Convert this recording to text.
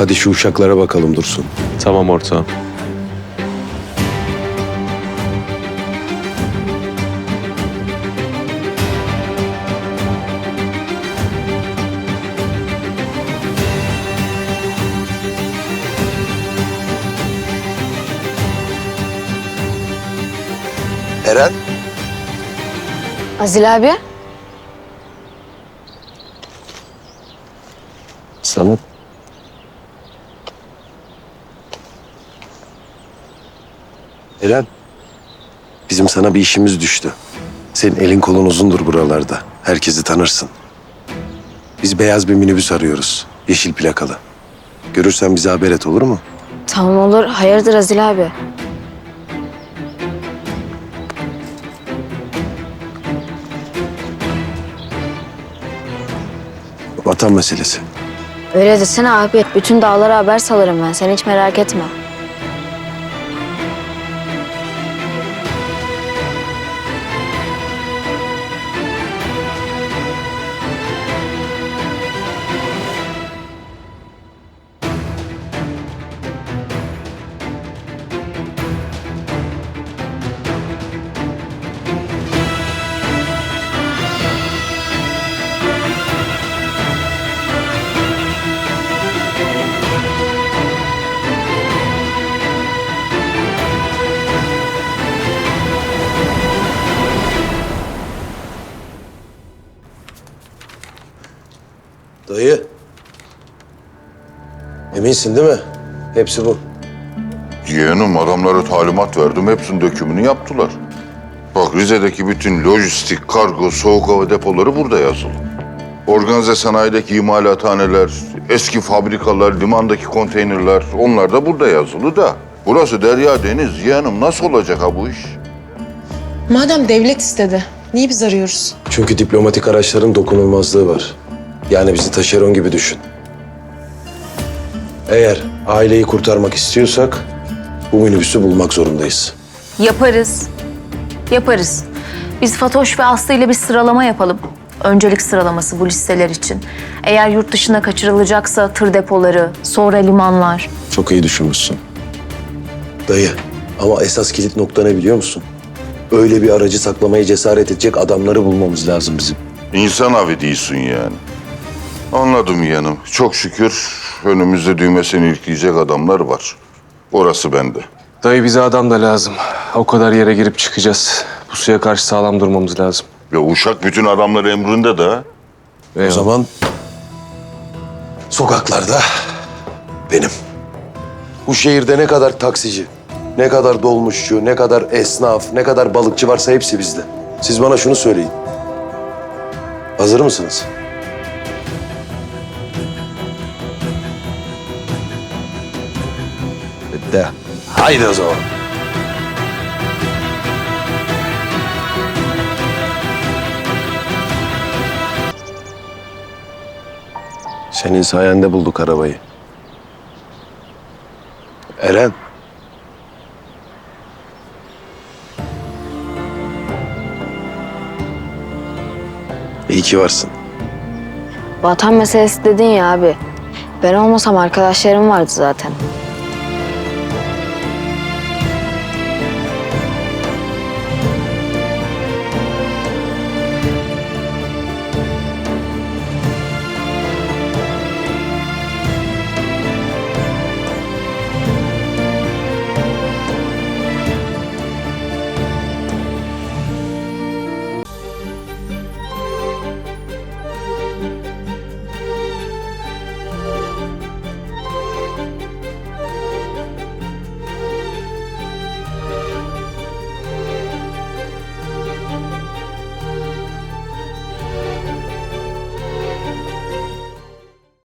Hadi şu uşaklara bakalım Dursun. Tamam ortağım. Eren? Azil abi. Sana. Eren. Bizim sana bir işimiz düştü. Senin elin kolun uzundur buralarda. Herkesi tanırsın. Biz beyaz bir minibüs arıyoruz. Yeşil plakalı. Görürsen bize haber et olur mu? Tamam olur. Hayırdır Azil abi? Vatan meselesi. Öyle desene abi. Bütün dağlara haber salarım ben. Sen hiç merak etme. Dayı. Eminsin değil mi? Hepsi bu. Yeğenim adamlara talimat verdim. Hepsinin dökümünü yaptılar. Bak Rize'deki bütün lojistik, kargo, soğuk hava depoları burada yazılı. Organize sanayideki imalathaneler, eski fabrikalar, limandaki konteynerler onlar da burada yazılı da. Burası derya deniz yeğenim nasıl olacak ha bu iş? Madem devlet istedi, niye biz arıyoruz? Çünkü diplomatik araçların dokunulmazlığı var. Yani bizi taşeron gibi düşün. Eğer aileyi kurtarmak istiyorsak bu minibüsü bulmak zorundayız. Yaparız. Yaparız. Biz Fatoş ve Aslı ile bir sıralama yapalım. Öncelik sıralaması bu listeler için. Eğer yurt dışına kaçırılacaksa tır depoları, sonra limanlar. Çok iyi düşünmüşsün. Dayı ama esas kilit nokta ne biliyor musun? Öyle bir aracı saklamaya cesaret edecek adamları bulmamız lazım bizim. İnsan avi değilsin yani. Anladım yeğenim. Çok şükür önümüzde düğmesini ilikleyecek adamlar var. Orası bende. Dayı bize adam da lazım. O kadar yere girip çıkacağız. Bu suya karşı sağlam durmamız lazım. Ya uşak bütün adamlar emrinde de. ha. O Eyvallah. zaman sokaklarda benim. Bu şehirde ne kadar taksici, ne kadar dolmuşçu, ne kadar esnaf, ne kadar balıkçı varsa hepsi bizde. Siz bana şunu söyleyin. Hazır mısınız? De. Haydi o zaman. Senin sayende bulduk arabayı. Eren. İyi ki varsın. Vatan meselesi dedin ya abi. Ben olmasam arkadaşlarım vardı zaten.